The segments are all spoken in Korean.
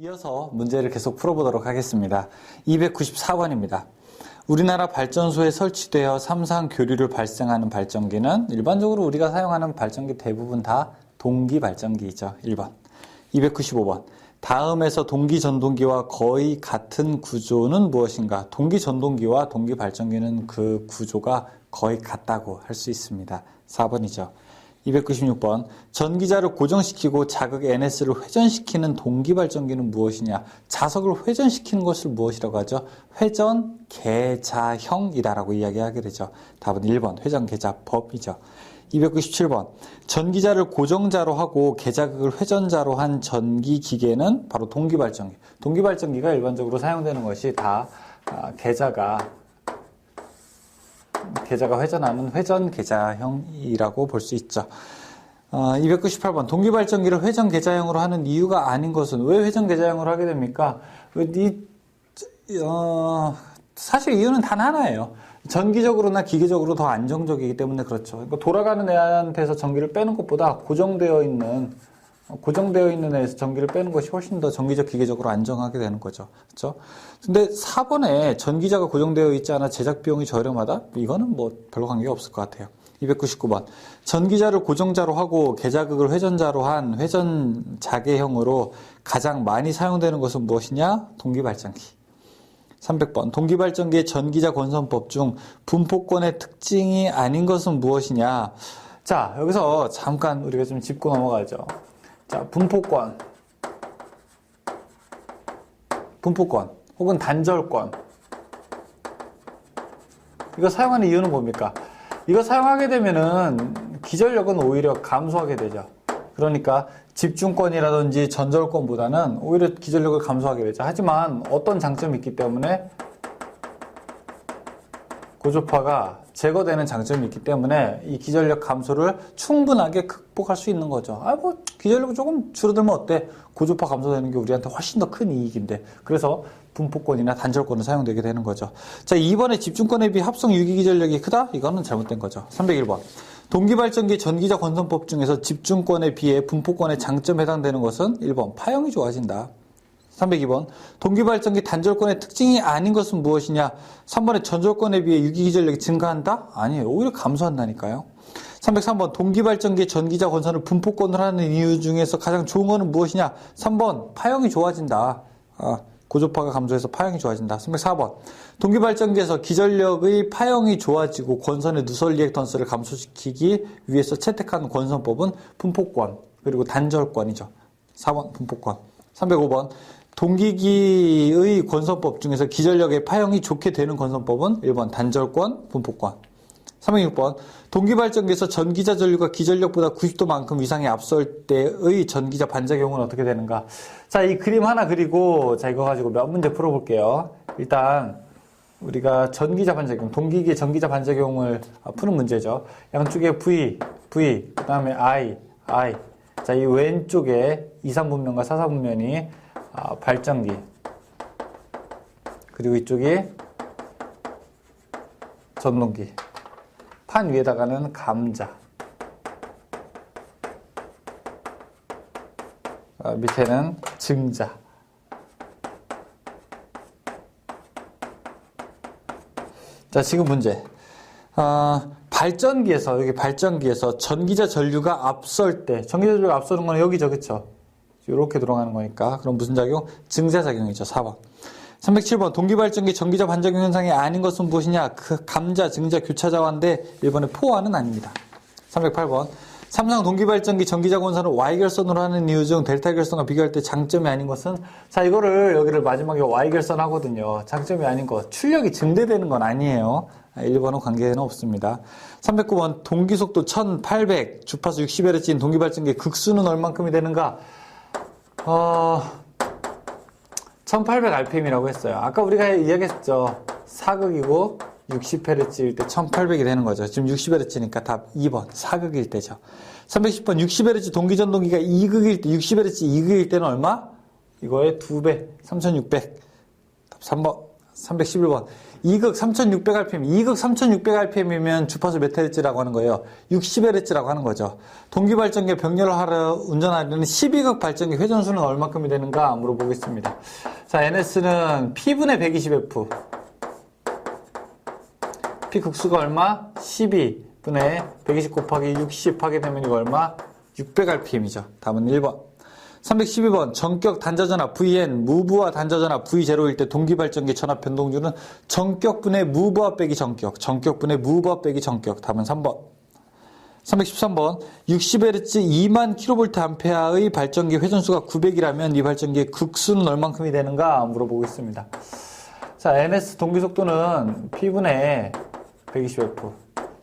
이어서 문제를 계속 풀어보도록 하겠습니다. 294번입니다. 우리나라 발전소에 설치되어 삼상 교류를 발생하는 발전기는 일반적으로 우리가 사용하는 발전기 대부분 다 동기 발전기이죠. 1번. 295번. 다음에서 동기 전동기와 거의 같은 구조는 무엇인가? 동기 전동기와 동기 발전기는 그 구조가 거의 같다고 할 수 있습니다. 4번이죠. 296번. 전기자를 고정시키고 자극 NS를 회전시키는 동기 발전기는 무엇이냐? 자석을 회전시키는 것을 무엇이라고 하죠? 회전 계자형이다라고 이야기하게 되죠. 답은 1번. 회전 계자법이죠. 297번. 전기자를 고정자로 하고 계자극을 회전자로 한 전기 기계는 바로 동기 발전기. 동기 발전기가 일반적으로 사용되는 것이 다 아, 계자가 계좌가 회전하는 회전 계좌형이라고 볼 수 있죠. 어, 298번 동기발전기를 회전 계좌형으로 하는 이유가 아닌 것은 왜 회전 계좌형으로 하게 됩니까? 이, 어, 사실 이유는 단 하나예요. 전기적으로나 기계적으로 더 안정적이기 때문에 그렇죠. 그러니까 돌아가는 애한테서 전기를 빼는 것보다 고정되어 있는 고정되어 있는 애에서 전기를 빼는 것이 훨씬 더 전기적 기계적으로 안정하게 되는 거죠. 그렇죠? 근데 4번에 전기자가 고정되어 있지 않아 제작 비용이 저렴하다? 이거는 뭐 별로 관계가 없을 것 같아요. 299번. 전기자를 고정자로 하고 계자극을 회전자로 한 회전 자개형으로 가장 많이 사용되는 것은 무엇이냐? 동기발전기. 300번. 동기발전기의 전기자 권선법 중 분포권의 특징이 아닌 것은 무엇이냐? 자, 여기서 잠깐 우리가 좀 짚고 넘어가죠. 자, 분포권. 분포권. 혹은 단절권. 이거 사용하는 이유는 뭡니까? 이거 사용하게 되면은 기전력은 오히려 감소하게 되죠. 그러니까 집중권이라든지 전절권보다는 오히려 기전력을 감소하게 되죠. 하지만 어떤 장점이 있기 때문에 고조파가 제거되는 장점이 있기 때문에 이 기전력 감소를 충분하게 극복할 수 있는 거죠. 아, 뭐, 기전력이 조금 줄어들면 어때? 고조파 감소되는 게 우리한테 훨씬 더 큰 이익인데. 그래서 분포권이나 단절권을 사용되게 되는 거죠. 자, 이번에 집중권에 비해 합성 유기 기전력이 크다? 이거는 잘못된 거죠. 301번. 동기발전기 전기자 건선법 중에서 집중권에 비해 분포권의 장점에 해당되는 것은 1번. 파형이 좋아진다. 302번. 동기발전기 단절권의 특징이 아닌 것은 무엇이냐? 3번에 전절권에 비해 유기기전력이 증가한다? 아니에요. 오히려 감소한다니까요. 303번. 동기발전기 전기자 건선을 분포권을 하는 이유 중에서 가장 좋은 것은 무엇이냐? 3번. 파형이 좋아진다. 아, 고조파가 감소해서 파형이 좋아진다. 304번. 동기발전기에서 기전력의 파형이 좋아지고 권선의 누설 리액턴스를 감소시키기 위해서 채택한 권선법은 분포권, 그리고 단절권이죠. 4번 분포권. 305번. 동기기의 권선법 중에서 기전력의 파형이 좋게 되는 권선법은 1번 단절권, 분포권. 306번. 동기발전기에서 전기자 전류가 기전력보다 90도만큼 이상이 앞설 때의 전기자 반작용은 어떻게 되는가? 자, 이 그림 하나 그리고 자, 이거 가지고 몇 문제 풀어볼게요. 일단, 우리가 전기자 반작용, 동기기의 전기자 반작용을 푸는 문제죠. 양쪽에 V, V, 그 다음에 I, I. 자, 이 왼쪽에 2, 3분면과 4, 4분면이 아, 발전기 그리고 이쪽이 전동기. 판 위에다가는 감자. 아, 밑에는 증자. 자 지금 문제. 아, 발전기에서 여기 발전기에서 전기자 전류가 앞설 때 전기자 전류가 앞서는 거는 여기죠 그쵸 이렇게 돌아가는 거니까. 그럼 무슨 작용? 증자작용이죠. 4번. 307번 동기발전기 전기자 반작용 현상이 아닌 것은 무엇이냐? 그 감자, 증자, 교차자화인데 1번의 포화는 아닙니다. 308번 삼성 동기발전기 전기자 권선을 Y결선으로 하는 이유 중 델타 결선과 비교할 때 장점이 아닌 것은 자 이거를 여기를 마지막에 Y결선 하거든요. 장점이 아닌 것. 출력이 증대되는 건 아니에요. 1번은 관계는 없습니다. 309번 동기속도 1800 주파수 60Hz인 동기발전기 극수는 얼만큼이 되는가? 어, 1800rpm이라고 했어요. 아까 우리가 이야기했죠. 사극이고 60Hz일 때 1800이 되는 거죠. 지금 60Hz니까 답 2번. 사극일 때죠. 310번 60Hz 동기전동기가 2극일 때, 60Hz 2극일 때는 얼마? 이거의 2배, 3600. 답 3번. 311번. 2극 3600rpm, 2극 3600rpm이면 주파수 몇 헤르츠라고 하는 거예요? 60Hz라고 하는 거죠. 동기 발전기 병렬을 하러 운전하려는 12극 발전기 회전수는 얼마큼이 되는가 물어보겠습니다. 자, NS는 P분의 120F. P 극수가 얼마? 12분의 120 곱하기 60 하게 되면 이거 얼마? 600rpm이죠. 답은 1번. 312번 전격 단자전압 VN 무브와 단자전압 V0일 때 동기발전기 전압 변동률은 전격분의 무브와 빼기 전격 전격분의 무브와 빼기 전격 답은 3번. 313번 60Hz 2만 kVA의 발전기 회전수가 900이라면 이 발전기의 극수는 얼만큼이 되는가 물어보고 있습니다. 자 NS 동기 속도는 P분의 120F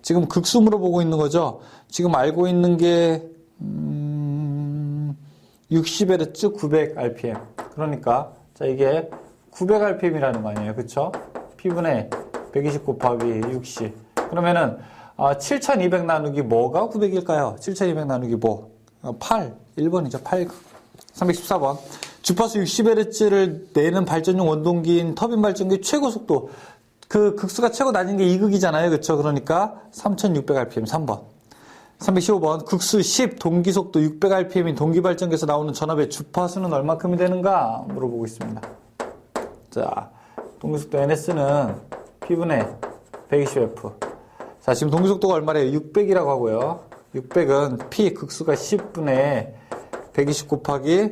지금 극수 물어보고 있는 거죠? 지금 알고 있는 게 음... 60Hz 900rpm. 그러니까 자 이게 900rpm이라는 거 아니에요. 그쵸? P분의 120 곱하기 60. 그러면은 아, 7200 나누기 뭐가 900일까요? 7200 나누기 뭐? 아, 8. 1번이죠. 8. 314번. 주파수 60Hz를 내는 발전용 원동기인 터빈 발전기 최고 속도. 그 극수가 최고 낮은 게 2극이잖아요. 그쵸? 그러니까 3600rpm 3번. 315번 극수 10 동기속도 600rpm인 동기발전기에서 나오는 전압의 주파수는 얼마큼이 되는가 물어보고 있습니다. 자, 동기속도 NS는 P분의 120F. 자, 지금 동기속도가 얼마래요? 600이라고 하고요. 600은 P 극수가 10분의 120 곱하기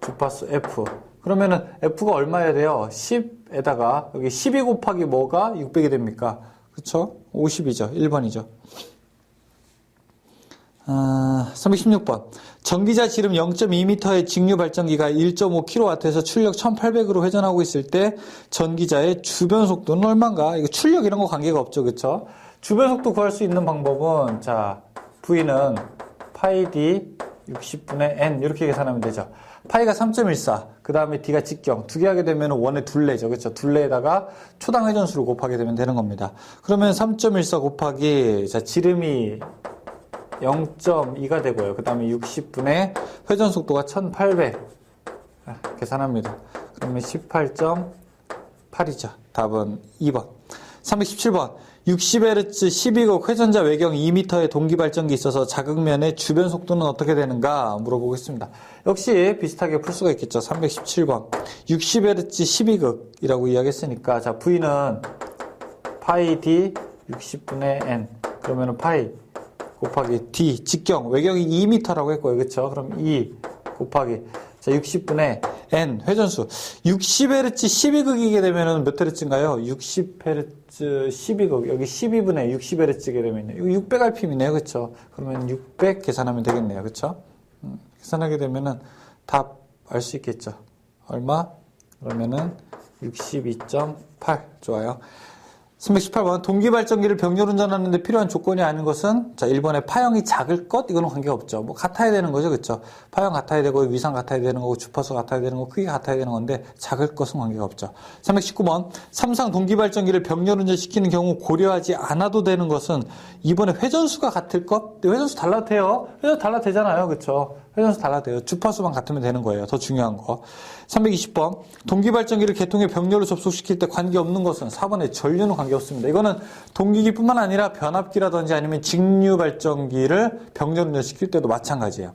주파수 F. 그러면은 F가 얼마여야 돼요? 10에다가 여기 12 곱하기 뭐가 600이 됩니까? 그쵸? 50이죠. 1번이죠. 아, 316번. 전기자 지름 0.2m의 직류 발전기가 1.5kW에서 출력 1800으로 회전하고 있을 때 전기자의 주변 속도는 얼마인가? 이거 출력 이런 거 관계가 없죠. 그쵸? 주변 속도 구할 수 있는 방법은 자, V는 파이 D 60분의 N 이렇게 계산하면 되죠. 파이가 3.14, 그 다음에 D가 직경, 두 개 하게 되면 원의 둘레죠. 그렇죠? 둘레에다가 초당 회전수를 곱하게 되면 되는 겁니다. 그러면 3.14 곱하기, 자, 지름이 0.2가 되고요. 그 다음에 60분의 회전 속도가 1800. 아, 계산합니다. 그러면 18.8이죠. 답은 2번. 317번. 60Hz 12곡 회전자 외경 2m의 동기 발전기 있어서 자극면의 주변 속도는 어떻게 되는가 물어보겠습니다. 역시 비슷하게 풀 수가 있겠죠. 317번. 60Hz 12극이라고 이야기했으니까 자, V는 파이 D 60분의 N. 그러면은 파이 곱하기 D 직경 외경이 2m라고 했고요. 그렇죠? 그럼 2 곱하기 자 60분의 n 회전수 60Hz 12극이게 되면은 몇 헤르츠인가요? 60Hz 12극 여기 12분의 60Hz게 되면 이거 600rpm이네요. 그렇죠? 그러면 600 계산하면 되겠네요. 그렇죠? 음, 계산하게 되면은 답 알 수 있겠죠. 얼마? 그러면은 62.8 좋아요. 318번 동기발전기를 병렬 운전하는데 필요한 조건이 아닌 것은 자 1번에 파형이 작을 것 이거는 관계없죠. 뭐 같아야 되는 거죠. 그렇죠? 파형 같아야 되고 위상 같아야 되는 거고 주파수 같아야 되는 거고 크기 같아야 되는 건데 작을 것은 관계가 없죠. 319번 삼상 동기발전기를 병렬 운전시키는 경우 고려하지 않아도 되는 것은 이번에 회전수가 같을 것? 회전수 달라도 돼요. 회전수 달라도 되잖아요. 그렇죠? 회전수 달라도 돼요. 주파수만 같으면 되는 거예요. 더 중요한 거. 320번 동기발전기를 개통의 병렬로 접속시킬 때 관계없는 것은 4번의 전류는 관계없습니다. 이거는 동기기뿐만 아니라 변압기라든지 아니면 직류발전기를 병렬 운전시킬 때도 마찬가지예요.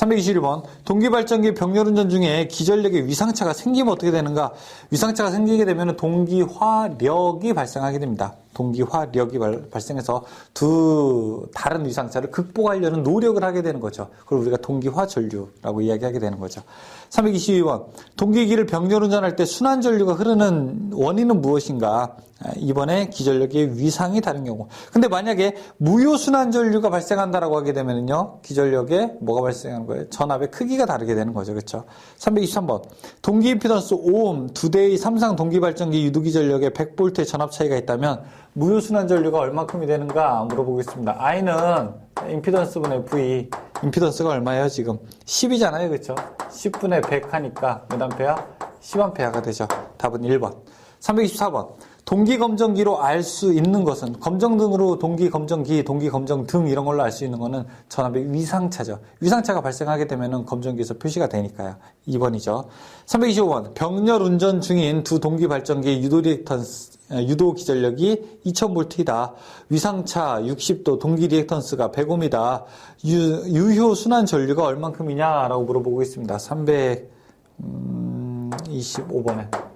321번 동기발전기 병렬 운전 중에 기전력의 위상차가 생기면 어떻게 되는가? 위상차가 생기게 되면 동기화력이 발생하게 됩니다. 동기화력이 발생해서 두 다른 위상차를 극복하려는 노력을 하게 되는 거죠. 그걸 우리가 동기화 전류라고 이야기하게 되는 거죠. 322번 동기기를 병렬 운전할 때 순환 전류가 흐르는 원인은 무엇인가? 이번에 기전력의 위상이 다른 경우. 근데 만약에 무효 순환 전류가 발생한다라고 하게 되면요. 기전력에 뭐가 발생하는 거예요? 전압의 크기가 다르게 되는 거죠. 그렇죠? 323번. 동기 임피던스 5옴 두 대의 삼상 동기 발전기 유도기 전력에 100볼트의 전압 차이가 있다면 무효 순환 전류가 얼마큼이 되는가 물어보겠습니다. I는 임피던스 분의 V. 임피던스가 얼마예요, 지금? 10이잖아요. 그렇죠? 10분의 100 하니까 몇 암페어? 10암페어가 되죠. 답은 1번. 324번. 동기 검정기로 알 수 있는 것은 검정 등으로 동기 검정기, 동기 검정 등 이런 걸로 알 수 있는 거는 전압의 위상차죠. 위상차가 발생하게 되면은 검정기에서 표시가 되니까요. 2번이죠. 325번 병렬 운전 중인 두 동기 발전기 유도 리액턴스 유도 기전력이 2000V이다. 위상차 60도 동기 리액턴스가 100Ω이다. 유, 효 순환 전류가 얼만큼이냐라고 물어보고 있습니다. 325번에.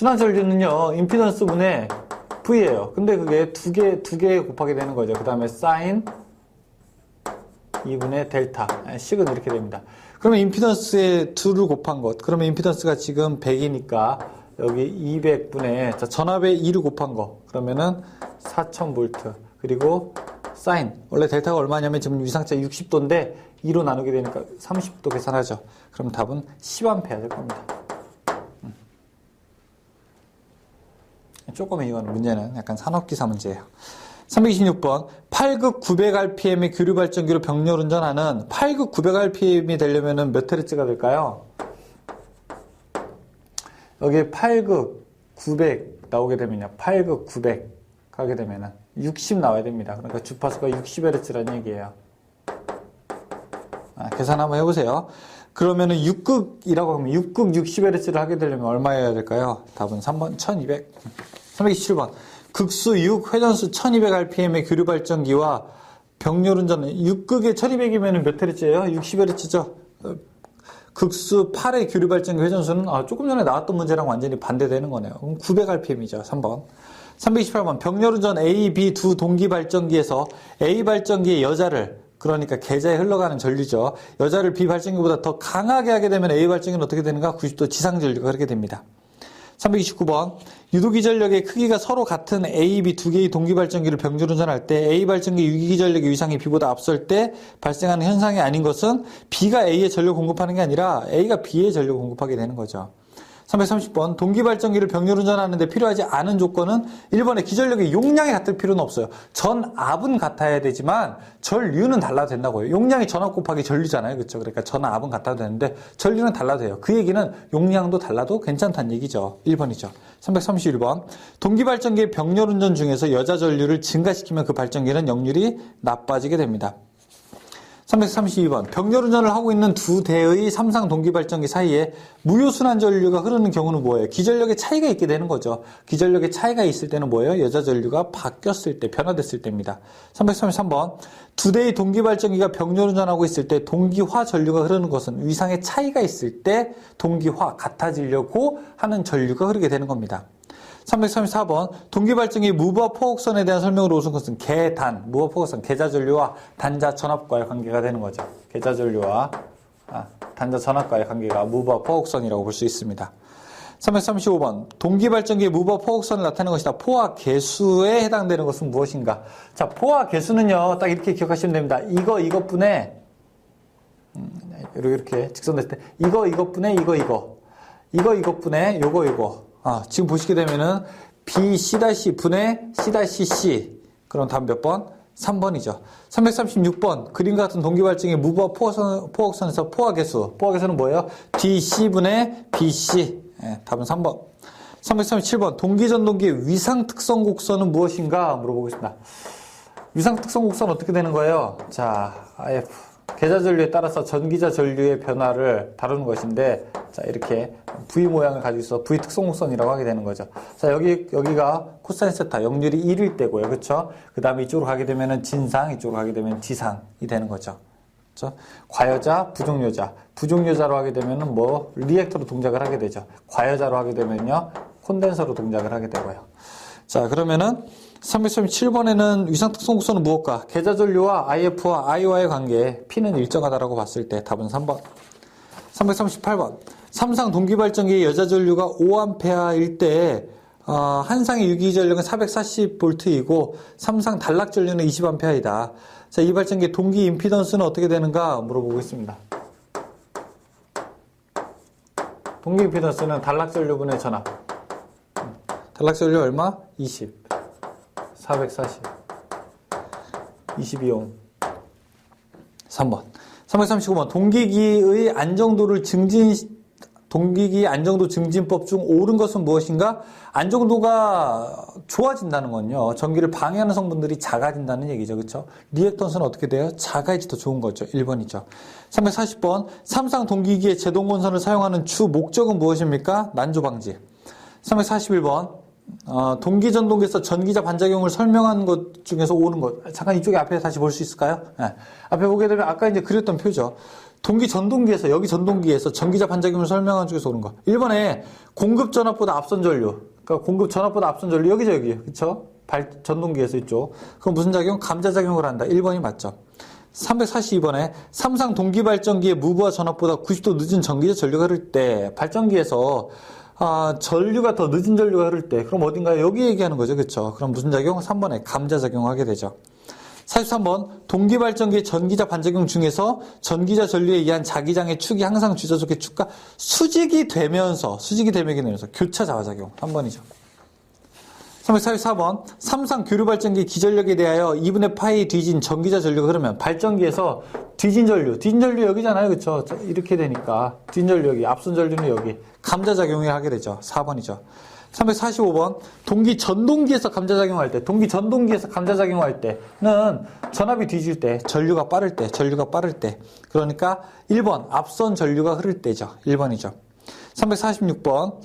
순환 전류는요, 임피던스 분의 V예요. 근데 그게 두 개, 두 개 곱하게 되는 거죠. 그 다음에 사인 2분의 델타. 식은 이렇게 됩니다. 그러면 임피던스의 2를 곱한 것. 그러면 임피던스가 지금 100이니까 여기 200분의 전압의 2를 곱한 거. 그러면은 4000V. 그리고 사인. 원래 델타가 얼마냐면 지금 위상차 60도인데 2로 나누게 되니까 30도 계산하죠. 그럼 답은 10A 될 겁니다. 조금 이건 문제는 약간 산업기사 문제예요. 326번 8극 900rpm의 교류 발전기로 병렬 운전하는 8극 900rpm이 되려면 몇 헤르츠가 될까요? 여기 8극 900 나오게 되면요. 8극 900 가게 되면은 60 나와야 됩니다. 그러니까 주파수가 60Hz라는 얘기예요. 아, 계산 한번 해보세요. 그러면은 6극이라고 하면 6극 60Hz를 하게 되려면 얼마여야 될까요? 답은 3번 1200. 327번. 극수 6, 회전수 1200rpm의 교류 발전기와 병렬 운전은 6극에 1200이면 몇 Hz예요? 60Hz죠? 극수 8의 교류 발전기 회전수는 아, 조금 전에 나왔던 문제랑 완전히 반대되는 거네요. 그럼 900rpm이죠. 3번. 328번. 병렬 운전 A, B 두 동기 발전기에서 A 발전기의 여자를 그러니까 계좌에 흘러가는 전류죠. 여자를 B 발전기보다 더 강하게 하게 되면 A 발전기는 어떻게 되는가? 90도 지상 전류가 그렇게 됩니다. 329번 유도기 전력의 크기가 서로 같은 A, B 두 개의 동기 발전기를 병렬 운전할 때 A 발전기 유기기 전력의 위상이 B보다 앞설 때 발생하는 현상이 아닌 것은 B가 A에 전력 공급하는 게 아니라 A가 B에 전력 공급하게 되는 거죠. 330번 동기발전기를 병렬 운전하는데 필요하지 않은 조건은 1번의 기전력의 용량이 같을 필요는 없어요. 전압은 같아야 되지만 전류는 달라도 된다고요. 용량이 전압 곱하기 전류잖아요. 그렇죠? 그러니까 전압은 같아도 되는데 전류는 달라도 돼요. 그 얘기는 용량도 달라도 괜찮다는 얘기죠. 1번이죠. 331번 동기발전기의 병렬 운전 중에서 여자 전류를 증가시키면 그 발전기는 역률이 나빠지게 됩니다. 332번 병렬운전을 하고 있는 두 대의 삼상 동기발전기 사이에 무효순환 전류가 흐르는 경우는 뭐예요? 기전력의 차이가 있게 되는 거죠. 기전력의 차이가 있을 때는 뭐예요? 여자 전류가 바뀌었을 때, 변화됐을 때입니다. 333번 두 대의 동기발전기가 병렬운전하고 있을 때 동기화 전류가 흐르는 것은 위상의 차이가 있을 때 동기화, 같아지려고 하는 전류가 흐르게 되는 겁니다. 334번 동기발전기 무부하 포곡선에 대한 설명으로 오신 것은 계단, 무부하 포곡선, 계좌전류와 단자 전압과의 관계가 되는 거죠. 계좌전류와 아, 단자 전압과의 관계가 무부하 포곡선이라고 볼 수 있습니다. 335번 동기발전기의 무부하 포곡선을 나타내는 것이다. 포화 개수에 해당되는 것은 무엇인가? 자, 포화 개수는요. 딱 이렇게 기억하시면 됩니다. 이거 이것분에 음, 이렇게 직선 됐을 때 이거 이것분에 이거 이거 이거 이것분에 요거 요거 아, 지금 보시게 되면은 BC- 분의 C-C. 그럼 답 몇 번? 3번이죠. 336번. 그림과 같은 동기발전의 무부하 포화선, 포곡선에서 포화계수. 포화계수는 뭐예요? DC분의 BC. 예, 답은 3번. 337번. 동기전동기의 위상특성 곡선은 무엇인가? 물어보겠습니다. 위상특성 곡선 어떻게 되는 거예요? 자, IF. 계좌 전류에 따라서 전기자 전류의 변화를 다루는 것인데 자 이렇게 V 모양을 가지고 있어 V 특성곡선이라고 하게 되는 거죠. 자 여기 여기가 코사인 세타 역률이 1일 때고요, 그렇죠? 그 다음에 이쪽으로 가게 되면은 진상, 이쪽으로 가게 되면 지상이 되는 거죠. 그렇죠? 과여자, 부종여자, 부종여자로 하게 되면은 뭐 리액터로 동작을 하게 되죠. 과여자로 하게 되면요 콘덴서로 동작을 하게 되고요. 자 그러면은 337번에는 위상특성곡선은 무엇과? 계좌전류와 IF와 I와의 관계, P는 일정하다라고 봤을 때 답은 3번. 338번. 삼상 동기발전기의 여자 전류가 5A일 때 어, 한상의 유기전력은 440V이고 삼상 단락 전류는 20A이다. 자, 이 발전기의 동기 임피던스는 어떻게 되는가 물어보고 있습니다. 동기 임피던스는 단락 전류분의 전압. 단락 전류 얼마? 20. 440. 22옴. 3번. 339번. 동기기의 안정도를 증진, 동기기 안정도 증진법 중 옳은 것은 무엇인가? 안정도가 좋아진다는 건요. 전기를 방해하는 성분들이 작아진다는 얘기죠. 그렇죠? 리액턴스는 어떻게 돼요? 작아야지 더 좋은 거죠. 1번이죠. 340번 삼상 동기기의 제동건선을 사용하는 주 목적은 무엇입니까? 난조 방지. 341번 어, 동기 전동기에서 전기자 반작용을 설명한 것 중에서 옳은 것. 잠깐 이쪽에 앞에 다시 볼 수 있을까요? 네. 앞에 보게 되면 아까 이제 그렸던 표죠. 동기 전동기에서 여기 전동기에서 전기자 반작용을 설명한 쪽에서 오는 거. 1번에 공급 전압보다 앞선 전류. 그러니까 공급 전압보다 앞선 전류 여기죠 여기. 그렇죠? 발 전동기에서 있죠. 그럼 무슨 작용? 감자 작용을 한다. 1번이 맞죠. 342번에 삼상 동기 발전기의 무브와 전압보다 90도 늦은 전기자 전류가 흐를 때 발전기에서 아, 전류가 더 늦은 전류가 흐를 때 그럼 어딘가요? 여기 얘기하는 거죠. 그렇죠? 그럼 무슨 작용? 3번에 감자 작용하게 되죠. 43번 동기발전기의 전기자 반작용 중에서 전기자 전류에 의한 자기장의 축이 항상 주저속의 축과 수직이 되면서 수직이 되면서 교차 자화작용 3번이죠. 344번 삼상 교류발전기 기전력에 대하여 2분의 파이 뒤진 전기자 전류가 흐르면 발전기에서 뒤진 전류 뒤진 전류 여기잖아요. 그쵸? 이렇게 되니까. 뒤진 전류 여기 앞선 전류는 여기. 감자작용을 하게 되죠. 4번이죠 345번 동기 전동기에서 감자작용할 때 동기 전동기에서 감자작용할 때는 전압이 뒤질 때 전류가 빠를 때 전류가 빠를 때 그러니까 1번 앞선 전류가 흐를 때죠 1번이죠 346번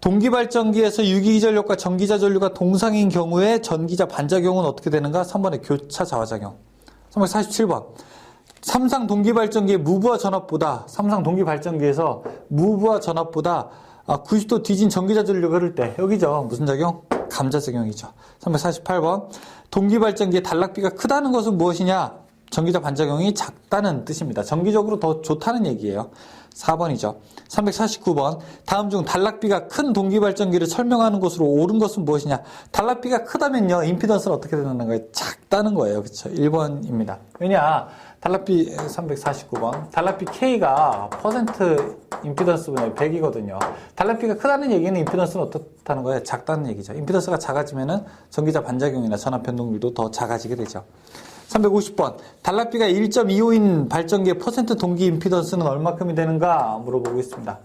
동기발전기에서 유기기전력과 전기자 전류가 동상인 경우에 전기자 반작용은 어떻게 되는가? 3번의 교차 자화작용. 347번. 삼상 동기발전기의 무브와 전압보다, 삼상 동기발전기에서 무브와 전압보다 90도 뒤진 전기자 전류가 흐를 때, 여기죠. 무슨 작용? 감자작용이죠. 348번. 동기발전기의 단락비가 크다는 것은 무엇이냐? 전기자 반작용이 작다는 뜻입니다. 전기적으로 더 좋다는 얘기예요. 4번이죠. 349번. 다음 중 단락비가 큰 동기발전기를 설명하는 것으로 옳은 것은 무엇이냐? 단락비가 크다면요. 임피던스는 어떻게 되는 거예요? 작다는 거예요. 그렇죠? 1번입니다. 왜냐? 단락비 349번. 단락비 K가 퍼센트 임피던스 분의 100이거든요. 단락비가 크다는 얘기는 임피던스는 어떻다는 거예요? 작다는 얘기죠. 임피던스가 작아지면은 전기자 반작용이나 전압 변동률도 더 작아지게 되죠. 350번. 단락비가 1.25인 발전기의 퍼센트 동기 임피던스는 얼마큼이 되는가 물어보고 있습니다.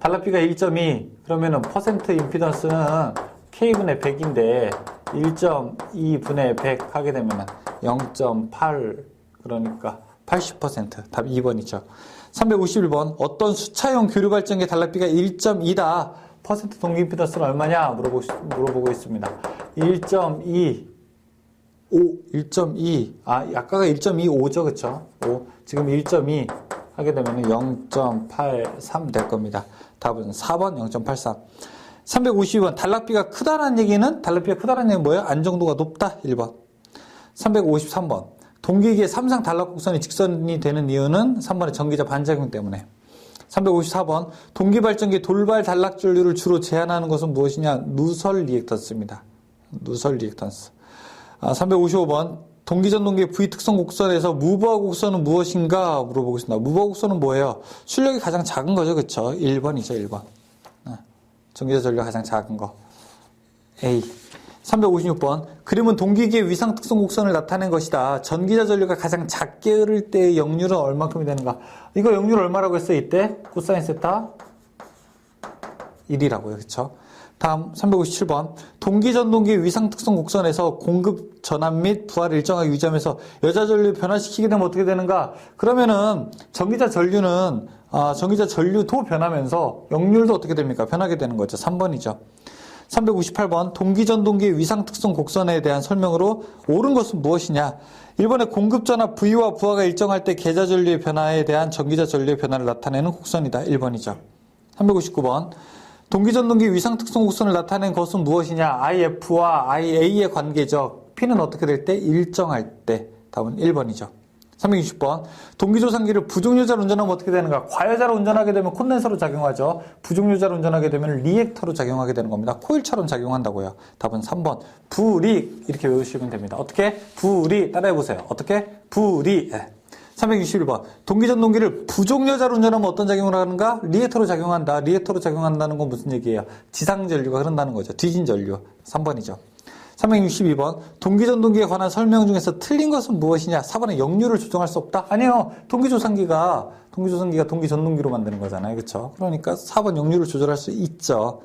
단락비가 1.2 그러면은 퍼센트 임피던스는 K분의 100인데 1.2분의 100 하게 되면 0.8 그러니까 80%답 2번이죠. 351번 어떤 수차용 교류 발전기 단락비가 1.2다 퍼센트 동기 임피던스는 얼마냐 물어보고, 물어보고 있습니다. 1.2 5, 1.2. 아, 아까가 1.25죠, 그쵸? 5. 지금 1.2 하게 되면 0.83 될 겁니다. 답은 4번 0.83. 352번. 단락비가 크다는 얘기는, 단락비가 크다는 얘기는 뭐예요? 안정도가 높다. 1번. 353번. 동기기의 삼상 단락 곡선이 직선이 되는 이유는 3번의 전기자 반작용 때문에. 354번. 동기발전기 돌발 단락전류를 주로 제한하는 것은 무엇이냐? 누설 리액턴스입니다. 누설 리액턴스. 355번 아, 동기전동기의 V 특성 곡선에서 무버화 곡선은 무엇인가 물어보고 있습니다. 무버화 곡선은 뭐예요? 출력이 가장 작은 거죠. 그쵸? 1번이죠. 1번. 전기자 전류가 가장 작은 거. A. 356번. 그림은 동기기의 위상 특성 곡선을 나타낸 것이다. 전기자 전류가 가장 작게 흐를 때의 역률은 얼마큼이 되는가? 이거 역률 얼마라고 했어요? 이때? 코사인 세타? 1이라고요. 그쵸? 다음 357번 동기전동기 위상 특성 곡선에서 공급 전압 및 부하를 일정하게 유지하면서 여자 전류 변화시키게 되면 어떻게 되는가? 그러면은 전기자 전류는 아, 전기자 전류도 변하면서 역률도 어떻게 됩니까? 변하게 되는 거죠. 3번이죠. 358번 동기전 동기 위상 특성 곡선에 대한 설명으로 옳은 것은 무엇이냐? 1번에 공급 전압 V와 부하가 일정할 때 계좌 전류의 변화에 대한 전기자 전류의 변화를 나타내는 곡선이다. 1번이죠. 359번 동기전 동기 위상 특성 곡선을 나타낸 것은 무엇이냐? IF와 IA의 관계죠. P는 어떻게 될 때? 일정할 때. 답은 1번이죠. 360번. 동기조상기를 부종유자로 운전하면 어떻게 되는가? 과여자로 운전하게 되면 콘덴서로 작용하죠. 부종유자로 운전하게 되면 리액터로 작용하게 되는 겁니다. 코일처럼 작용한다고요. 답은 3번. 부리 이렇게 외우시면 됩니다. 어떻게? 부리 따라해보세요. 어떻게? 부리. 네. 361번. 동기전 동기를 부종여자로 운전하면 어떤 작용을 하는가? 리액터로 작용한다. 리액터로 작용한다는 건 무슨 얘기예요? 지상전류가 흐른다는 거죠. 뒤진 전류. 3번이죠. 362번 동기전동기에 관한 설명 중에서 틀린 것은 무엇이냐? 4번에 역류를 조정할 수 없다? 아니요. 동기조상기가 동기조상기가 동기전동기로 만드는 거잖아요. 그렇죠? 그러니까 4번 역류를 조절할 수 있죠.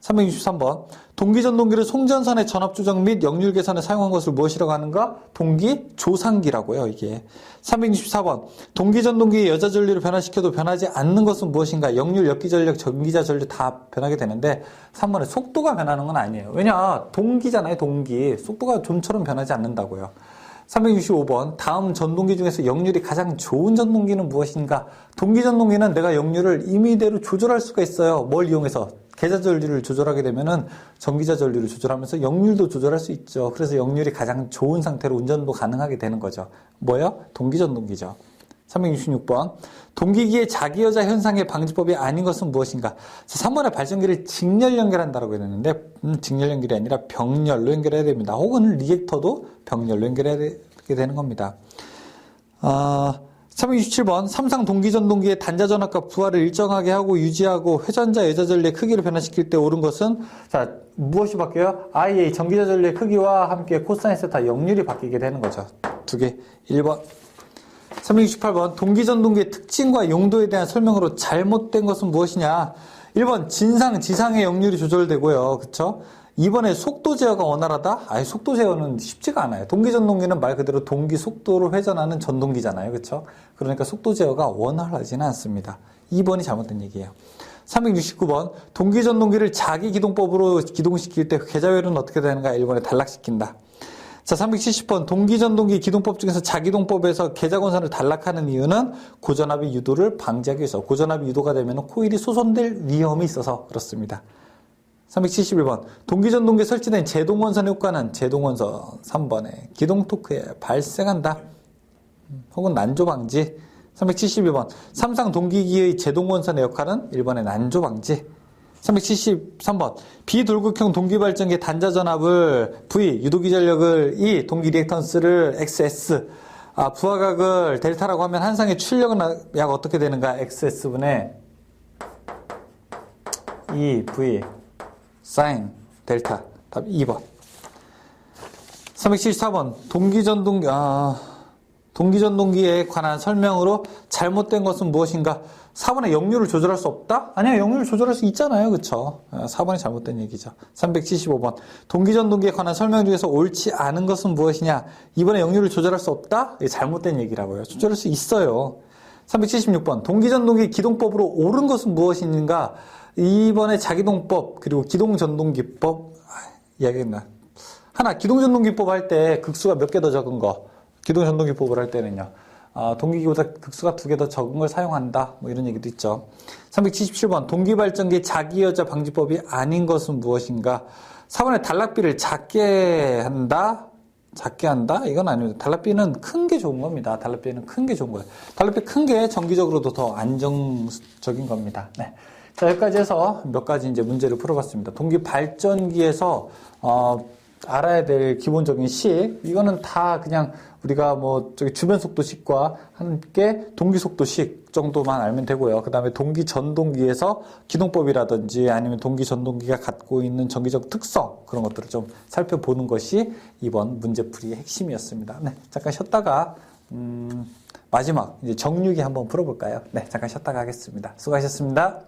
363번 동기 전동기를 송전선의 전압 조정 및 역률 개선에 사용한 것을 무엇이라고 하는가? 동기 조상기라고요. 이게 364번 동기 전동기의 여자 전류를 변화시켜도 변하지 않는 것은 무엇인가? 역률, 역기 전력, 전기자 전류 다 변하게 되는데 3번에 속도가 변하는 건 아니에요. 왜냐? 동기잖아요. 동기. 속도가 좀처럼 변하지 않는다고요. 365번 다음 전동기 중에서 역률이 가장 좋은 전동기는 무엇인가? 동기 전동기는 내가 역률을 임의대로 조절할 수가 있어요. 뭘 이용해서? 계좌 전류를 조절하게 되면은 전기자 전류를 조절하면서 역률도 조절할 수 있죠. 그래서 역률이 가장 좋은 상태로 운전도 가능하게 되는 거죠. 뭐요? 동기 전동기죠. 366번. 동기기의 자기여자 현상의 방지법이 아닌 것은 무엇인가? 3번에 발전기를 직렬 연결한다고 했는데, 음, 직렬 연결이 아니라 병렬로 연결해야 됩니다. 혹은 리액터도 병렬로 연결해야 되는 겁니다. 아, 367번. 삼상 동기전동기의 단자전압과 부하를 일정하게 하고 유지하고 회전자 여자 전류의 크기를 변화시킬 때 옳은 것은, 자, 무엇이 바뀌어요? IA, 전기자 전류의 크기와 함께 코사인 세타 역률이 바뀌게 되는 거죠. 두 개. 1번. 368번 동기전동기의 특징과 용도에 대한 설명으로 잘못된 것은 무엇이냐? 1번 진상, 지상의 역률이 조절되고요. 그쵸? 2번에 속도 제어가 원활하다? 아예 속도 제어는 쉽지가 않아요. 동기전동기는 말 그대로 동기 속도를 회전하는 전동기잖아요. 그쵸? 그러니까 속도 제어가 원활하지는 않습니다. 2번이 잘못된 얘기예요. 369번 동기전동기를 자기 기동법으로 기동시킬 때 계좌율은 어떻게 되는가? 1번에 단락시킨다. 자, 370번 동기전동기 기동법 중에서 자기동법에서 계좌권선을 단락하는 이유는 고전압의 유도를 방지하기 위해서 고전압이 유도가 되면 코일이 소선될 위험이 있어서 그렇습니다. 371번 동기전동기에 설치된 제동원선 효과는 제동원선 3번에 기동토크에 발생한다. 혹은 난조 방지. 371번 삼상 동기기의 제동원선의 역할은 1번의 난조 방지. 373번. 비돌극형 동기발전기 단자 전압을 V 유도기 전력을 E 동기 리액턴스를 XS 아, 부하각을 델타라고 하면 한상의 출력은 약 어떻게 되는가? XS분의 E V 사인 델타. 답 2번. 374번. 동기전동기 아, 동기전동기에 관한 설명으로 잘못된 것은 무엇인가 4번에 역률을 조절할 수 없다? 아니야, 역률을 조절할 수 있잖아요. 그쵸? 4번이 잘못된 얘기죠. 375번. 동기전동기에 관한 설명 중에서 옳지 않은 것은 무엇이냐? 2번에 역률을 조절할 수 없다? 이게 잘못된 얘기라고요. 조절할 수 있어요. 376번. 동기전동기 기동법으로 옳은 것은 무엇인가? 2번에 자기동법, 그리고 기동전동기법. 아, 이야기했나? 하나, 기동전동기법 할 때 극수가 몇 개 더 적은 거. 기동전동기법을 할 때는요. 어, 동기기보다 극수가 두 개 더 적은 걸 사용한다. 뭐 이런 얘기도 있죠. 377번 동기발전기 자기여자 방지법이 아닌 것은 무엇인가? 4번에 단락비를 작게 한다. 작게 한다? 이건 아닙니다. 단락비는 큰 게 좋은 겁니다. 단락비는 큰 게 좋은 거예요. 단락비 큰 게 정기적으로도 더 안정적인 겁니다. 네. 자, 여기까지 해서 몇 가지 이제 문제를 풀어봤습니다. 동기 발전기에서, 어, 알아야 될 기본적인 식, 이거는 다 그냥 우리가 뭐 저기 주변 속도식과 함께 동기 속도식 정도만 알면 되고요. 그 다음에 동기 전동기에서 기동법이라든지 아니면 동기 전동기가 갖고 있는 전기적 특성 그런 것들을 좀 살펴보는 것이 이번 문제풀이의 핵심이었습니다. 네, 잠깐 쉬었다가 음, 마지막 이제 정육이 한번 풀어볼까요? 네, 잠깐 쉬었다가 하겠습니다. 수고하셨습니다.